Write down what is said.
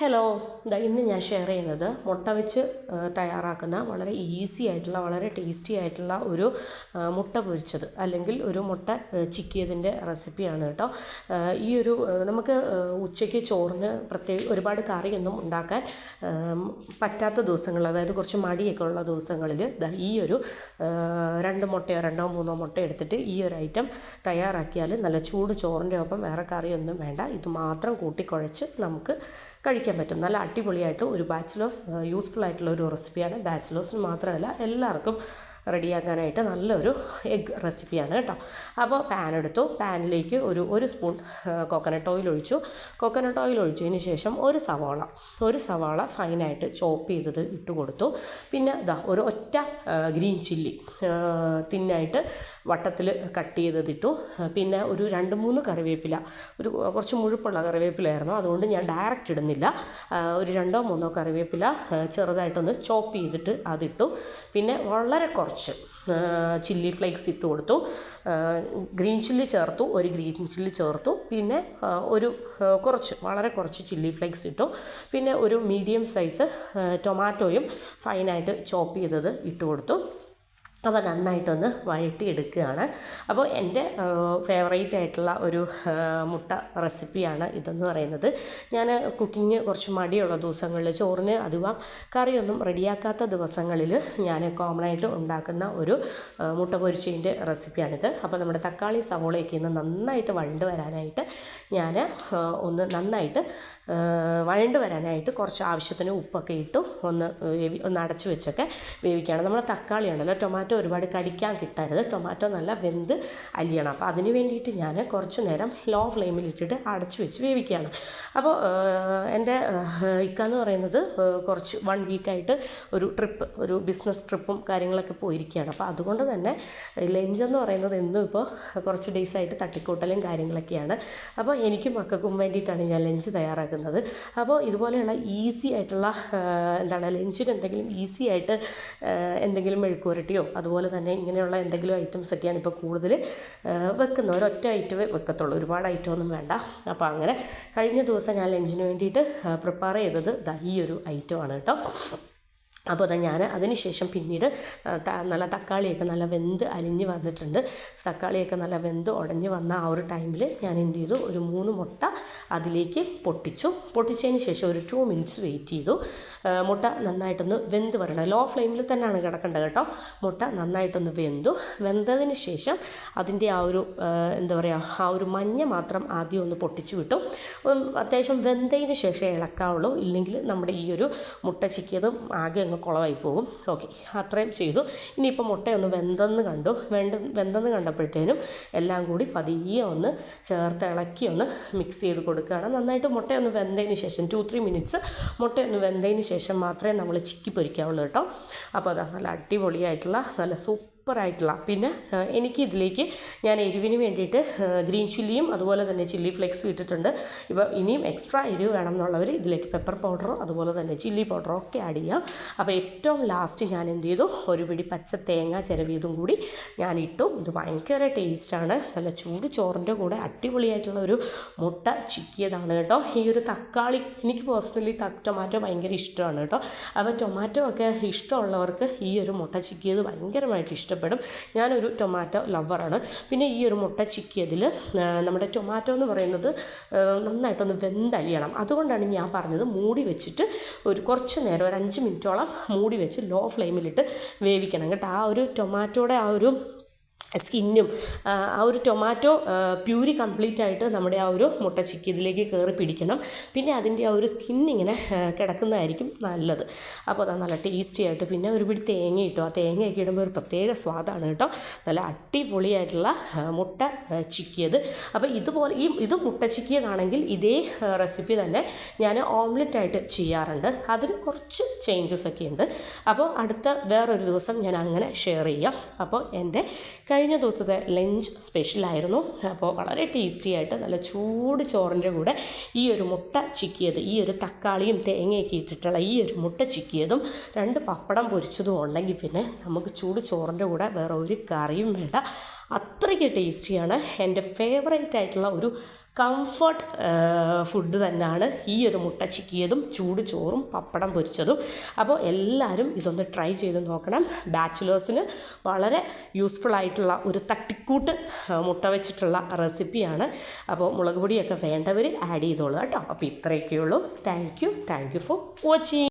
Hello ദാ ഇന്ന് ഞാൻ ഷെയർ ചെയ്യുന്നത് മുട്ട വെച്ച് തയ്യാറാക്കുന്ന വളരെ ഈസി ആയിട്ടുള്ള വളരെ ടേസ്റ്റി ആയിട്ടുള്ള ഒരു മുട്ട പൊരിച്ചത്. അല്ലെങ്കിൽ ഒരു മുട്ട ചിക്കിയതിന്റെ റെസിപ്പിയാണ് കേട്ടോ. ഈ ഒരു നമുക്ക് ഉച്ചയ്ക്ക് ചോറിന് പ്രത്യേക ഒരുപാട് കറിയൊന്നും ഉണ്ടാക്കാൻ പറ്റാത്ത ദിവസങ്ങൾ അതായത് കുറച്ച് മടിയൊക്കെ ഉള്ള ദിവസങ്ങളിൽ ഈ ഒരു രണ്ട് മുട്ടയോ രണ്ടോ മൂന്നോ മുട്ട എടുത്തിട്ട് ഈ ഒരു ഐറ്റം തയ്യാറാക്കിയാൽ നല്ല ചൂട് ചോറിന്റെ ഒപ്പം വേറെ കറിയൊന്നും വേണ്ട. ഇത് മാത്രം കൂട്ടിക്കുഴച്ച് നമുക്ക് കഴിക്കാൻ പറ്റും. നല്ല അടിപൊളിയായിട്ട് ഒരു ബാച്ചിലേഴ്സ് യൂസ്ഫുൾ ആയിട്ടുള്ള ഒരു റെസിപ്പിയാണ് ബാച്ചിലേഴ്സിന് മാത്രമല്ല എല്ലാവർക്കും റെഡിയാക്കാനായിട്ട് നല്ലൊരു എഗ് റെസിപ്പിയാണ് കേട്ടോ. അപ്പോൾ പാൻ എടുത്തു. പാനിലേക്ക് ഒരു ഒരു സ്പൂൺ കോക്കനട്ട് ഓയിൽ ഒഴിച്ചു. കോക്കനട്ട് ഓയിൽ ഒഴിച്ചതിന് ശേഷം ഒരു സവാള ഒരു സവാള ഫൈനായിട്ട് ചോപ്പ് ചെയ്തത് ഇട്ട് കൊടുത്തു. പിന്നെ ഇതാ ഒരു ഒറ്റ ഗ്രീൻ ചില്ലി തിന്നായിട്ട് വട്ടത്തിൽ കട്ട് ചെയ്തതിട്ടു പിന്നെ ഒരു രണ്ട് മൂന്ന് കറിവേപ്പില ഒരു കുറച്ച് മുഴുപ്പുള്ള കറിവേപ്പിലായിരുന്നു. അതുകൊണ്ട് ഞാൻ ഡയറക്റ്റ് ഇടുന്നില്ല. ഒരു രണ്ടോ മൂന്നോ കറിവേപ്പില ചെറുതായിട്ടൊന്ന് ചോപ്പ് ചെയ്തിട്ട് അതിട്ടു. പിന്നെ വളരെ കുറച്ച് ചില്ലി ഫ്ലേക്സ് ഇട്ട് കൊടുത്തു. ഗ്രീൻ ചില്ലി ചേർത്തു ഒരു ഗ്രീൻ ചില്ലി ചേർത്തു. പിന്നെ ഒരു കുറച്ച് വളരെ കുറച്ച് ചില്ലി ഫ്ലേക്സ് ഇട്ടു. പിന്നെ ഒരു മീഡിയം സൈസ് ടൊമാറ്റോയും ഫൈനായിട്ട് ചോപ്പ് ചെയ്തത് ഇട്ട് കൊടുത്തു. അപ്പോൾ നന്നായിട്ടൊന്ന് വഴറ്റിയെടുക്കുകയാണ്. അപ്പോൾ എന്റെ ഫേവറേറ്റ് ആയിട്ടുള്ള ഒരു മുട്ട റെസിപ്പിയാണ് ഇതെന്ന് പറയുന്നത്. ഞാൻ കുക്കിംഗ് കുറച്ച് മടിയുള്ള ദിവസങ്ങളിൽ ചോറിന് അഥവാ കറിയൊന്നും റെഡിയാക്കാത്ത ദിവസങ്ങളിൽ ഞാൻ കോമൺ ആയിട്ട് ഉണ്ടാക്കുന്ന ഒരു മുട്ട പൊരിച്ചതിന്റെ റെസിപ്പിയാണിത് അപ്പോൾ നമ്മുടെ തക്കാളി സവോളയൊക്കെ ഇന്ന് നന്നായിട്ട് വഴണ്ട് വരാനായിട്ട് ഞാൻ ഒന്ന് നന്നായിട്ട് വഴണ്ട് വരാനായിട്ട് കുറച്ച് ആവശ്യത്തിന് ഉപ്പൊക്കെ ഇട്ടു ഒന്ന് ഒന്ന് അടച്ചു വെച്ചൊക്കെ വേവിക്കുകയാണ്. നമ്മുടെ തക്കാളിയാണല്ലോ ഉണ്ടല്ലോ ടൊമാറ്റോ ഒരുപാട് കടിക്കാൻ കിട്ടരുത്. ടൊമാറ്റോ നല്ല വെന്ത് അലിയണം. അപ്പോൾ അതിന് വേണ്ടിയിട്ട് ഞാൻ കുറച്ച് നേരം ലോ ഫ്ലെയിമിൽ ഇട്ടിട്ട് അടച്ചു വെച്ച് വേവിക്കുകയാണ്. അപ്പോൾ എന്റെ ഇക്ക എന്ന് പറയുന്നത് കുറച്ച് വൺ വീക്കായിട്ട് ഒരു ട്രിപ്പ് ഒരു ബിസിനസ് ട്രിപ്പും കാര്യങ്ങളൊക്കെ പോയിരിക്കുകയാണ്. അപ്പോൾ അതുകൊണ്ട് തന്നെ ലഞ്ച് എന്ന് പറയുന്നത് എന്നും ഇപ്പോൾ കുറച്ച് ഡേയ്സ് ആയിട്ട് തട്ടിക്കൂട്ടലും കാര്യങ്ങളൊക്കെയാണ്. അപ്പോൾ എനിക്കും മക്കൾക്കും വേണ്ടിയിട്ടാണ് ഞാൻ ലഞ്ച് തയ്യാറാക്കുന്നത്. അപ്പോൾ ഇതുപോലെയുള്ള ഈസി ആയിട്ടുള്ള എന്താണ് ലഞ്ചിന് എന്തെങ്കിലും ഈസി ആയിട്ട് എന്തെങ്കിലും മെഴുക്കുരട്ടിയോ അതുപോലെ തന്നെ ഇങ്ങനെയുള്ള എന്തെങ്കിലും ഐറ്റംസ് ഒക്കെയാണ് ഇപ്പോൾ കൂടുതൽ വെക്കുന്നത്. ഒരൊറ്റ ഐറ്റമേ വെക്കത്തുള്ളൂ. ഒരുപാട് ഐറ്റം ഒന്നും വേണ്ട. അപ്പോൾ അങ്ങനെ കഴിഞ്ഞ ദിവസം ഞാൻ ലഞ്ചിന് വേണ്ടിയിട്ട് പ്രിപ്പയർ ചെയ്തത് ഈ ഒരു ഐറ്റമാണ് കേട്ടോ. അപ്പോൾ ഞാൻ അതിനുശേഷം പിന്നീട് നല്ല തക്കാളിയൊക്കെ നല്ല വെന്ത് അലിഞ്ഞ് വന്നിട്ടുണ്ട്. തക്കാളിയൊക്കെ നല്ല വെന്ത് ഉടഞ്ഞ് വന്ന ആ ഒരു ടൈമിൽ ഞാൻ എന്ത് ചെയ്തു? ഒരു മൂന്ന് മുട്ട അതിലേക്ക് പൊട്ടിച്ചു. പൊട്ടിച്ചതിന് ശേഷം ഒരു ടു മിനിറ്റ്സ് വെയിറ്റ് ചെയ്തു. മുട്ട നന്നായിട്ടൊന്ന് വെന്ത് വരണം. ലോ ഫ്ലെയിമിൽ തന്നെയാണ് കിടക്കേണ്ടത് കേട്ടോ. മുട്ട നന്നായിട്ടൊന്ന് വെന്തു. വെന്തതിന് ശേഷം അതിന്റെ ആ ഒരു എന്താ പറയുക ആ ഒരു മഞ്ഞ മാത്രം ആദ്യം ഒന്ന് പൊട്ടിച്ചു വിട്ടു. അത്യാവശ്യം വെന്തതിന് ശേഷം ഇളക്കാവുള്ളൂ. ഇല്ലെങ്കിൽ നമ്മുടെ ഈ ഒരു മുട്ട ചിക്കിയതും ആകെ അങ്ങ് കുളമായി പോകും. ഓക്കെ അത്രയും ചെയ്തു. ഇനിയിപ്പോൾ മുട്ടയൊന്ന് വെന്തെന്ന് കണ്ടു. വെണ്ട വെന്തെന്ന് കണ്ടപ്പോഴത്തേനും എല്ലാം കൂടി പതിയെ ഒന്ന് ചേർത്ത് ഇളക്കി ഒന്ന് മിക്സ് ചെയ്ത് കൊടുക്കുകയാണ്. നന്നായിട്ട് മുട്ടയൊന്ന് വെന്തതിന് ശേഷം ടു ത്രീ മിനിറ്റ്സ് മുട്ടയൊന്ന് വെന്തതിന് ശേഷം മാത്രമേ നമ്മൾ ചിക്കി പൊരിക്കാവുള്ളൂ കേട്ടോ. അപ്പോൾ അതാ നല്ല അടിപൊളിയായിട്ടുള്ള നല്ല സൂപ്പർ സൂപ്പറായിട്ടുള്ള. പിന്നെ എനിക്ക് ഇതിലേക്ക് ഞാൻ എരിവിന് വേണ്ടിയിട്ട് ഗ്രീൻ ചില്ലിയും അതുപോലെ തന്നെ ചില്ലി ഫ്ലെക്സും ഇട്ടിട്ടുണ്ട്. ഇപ്പോൾ ഇനിയും എക്സ്ട്രാ എരിവ് വേണം എന്നുള്ളവർ ഇതിലേക്ക് പെപ്പർ പൗഡറോ അതുപോലെ തന്നെ ചില്ലി പൗഡറോ ഒക്കെ ആഡ് ചെയ്യാം. അപ്പോൾ ഏറ്റവും ലാസ്റ്റ് ഞാൻ എന്ത് ചെയ്തു? ഒരു പിടി പച്ച തേങ്ങ ചിരവിയതും കൂടി ഞാൻ ഇട്ടു. ഇത് ഭയങ്കര ടേസ്റ്റാണ്. നല്ല ചൂട് ചോറിന്റെ കൂടെ അടിപൊളിയായിട്ടുള്ള ഒരു മുട്ട ചിക്കിയതാണ് കേട്ടോ. ഈ ഒരു തക്കാളി എനിക്ക് പേഴ്സണലി ടൊമാറ്റോ ഭയങ്കര ഇഷ്ടമാണ് കേട്ടോ. അപ്പോൾ ടൊമാറ്റോ ഒക്കെ ഇഷ്ടമുള്ളവർക്ക് ഈ ഒരു മുട്ട ചിക്കിയത് ഭയങ്കരമായിട്ട് ഇഷ്ടപ്പെടും. ഞാനൊരു ടൊമാറ്റോ ലവറാണ് പിന്നെ ഈ ഒരു മുട്ട ചിക്കിയതിൽ നമ്മുടെ ടൊമാറ്റോ എന്ന് പറയുന്നത് നന്നായിട്ടൊന്ന് വെന്തലിയണം. അതുകൊണ്ടാണ് ഞാൻ പറഞ്ഞത് മൂടി വെച്ചിട്ട് ഒരു കുറച്ച് നേരം ഒരു അഞ്ച് മിനിറ്റോളം മൂടി വെച്ച് ലോ ഫ്ലെയിമിലിട്ട് വേവിക്കണം. കേട്ടോ ആ ഒരു ടൊമാറ്റോയുടെ ആ ഒരു സ്കിന്നും ആ ഒരു ടൊമാറ്റോ പ്യൂരി കംപ്ലീറ്റ് ആയിട്ട് നമ്മുടെ ആ ഒരു മുട്ട ചിക്കി ഇതിലേക്ക് കയറി പിടിക്കണം. പിന്നെ അതിന്റെ ആ ഒരു സ്കിൻ ഇങ്ങനെ കിടക്കുന്നതായിരിക്കും നല്ലത്. അപ്പോൾ അത് നല്ല ടേസ്റ്റി ആയിട്ട് പിന്നെ ഒരു പിടി തേങ്ങ ഇട്ടു. ആ തേങ്ങയൊക്കെ ഇടുമ്പോൾ ഒരു പ്രത്യേക സ്വാദാണ് കേട്ടോ. നല്ല അടിപൊളിയായിട്ടുള്ള മുട്ട ചിക്കിയത്. അപ്പോൾ ഇതുപോലെ ഈ ഇത് മുട്ട ചിക്കിയതാണെങ്കിൽ ഇതേ റെസിപ്പി തന്നെ ഞാൻ ഓംലെറ്റ് ആയിട്ട് ചെയ്യാറുണ്ട്. അതിന് കുറച്ച് ചേഞ്ചസ് ഒക്കെ ഉണ്ട്. അപ്പോൾ അടുത്ത വേറൊരു ദിവസം ഞാൻ അങ്ങനെ ഷെയർ ചെയ്യാം. അപ്പോൾ എന്റെ കഴിഞ്ഞ ദിവസത്തെ ലഞ്ച് സ്പെഷ്യലായിരുന്നു. അപ്പോൾ വളരെ ടേസ്റ്റി ആയിട്ട് നല്ല ചൂട് ചോറിന്റെ കൂടെ ഈ ഒരു മുട്ട ചിക്കിയത് ഈ ഒരു തക്കാളിയും തേങ്ങയൊക്കെ ഇട്ടിട്ടുള്ള ഈ ഒരു മുട്ട ചിക്കിയതും രണ്ട് പപ്പടം പൊരിച്ചതും ഉണ്ടെങ്കിൽ പിന്നെ നമുക്ക് ചൂട് ചോറിന്റെ കൂടെ വേറെ ഒരു കറിയും വേണ്ട. അത്രയ്ക്ക് ടേസ്റ്റിയാണ്. എന്റെ ഫേവറേറ്റ് ആയിട്ടുള്ള ഒരു കംഫർട്ട് ഫുഡ് തന്നെയാണ് ഈ ഒരു മുട്ട ചിക്കിയതും ചൂട് ചോറും പപ്പടം പൊരിച്ചതും. അപ്പോൾ എല്ലാവരും ഇതൊന്ന് ട്രൈ ചെയ്ത് നോക്കണം. ബാച്ചിലേഴ്സിന് വളരെ യൂസ്ഫുൾ ആയിട്ടുള്ള ഒരു തട്ടിക്കൂട്ട് മുട്ട വെച്ചിട്ടുള്ള റെസിപ്പിയാണ് അപ്പോൾ മുളക് പൊടിയൊക്കെ വേണ്ടവർ ആഡ് ചെയ്തോളൂ കേട്ടോ. അപ്പോൾ ഇത്രയൊക്കെയുള്ളൂ. Thank you thank you for watching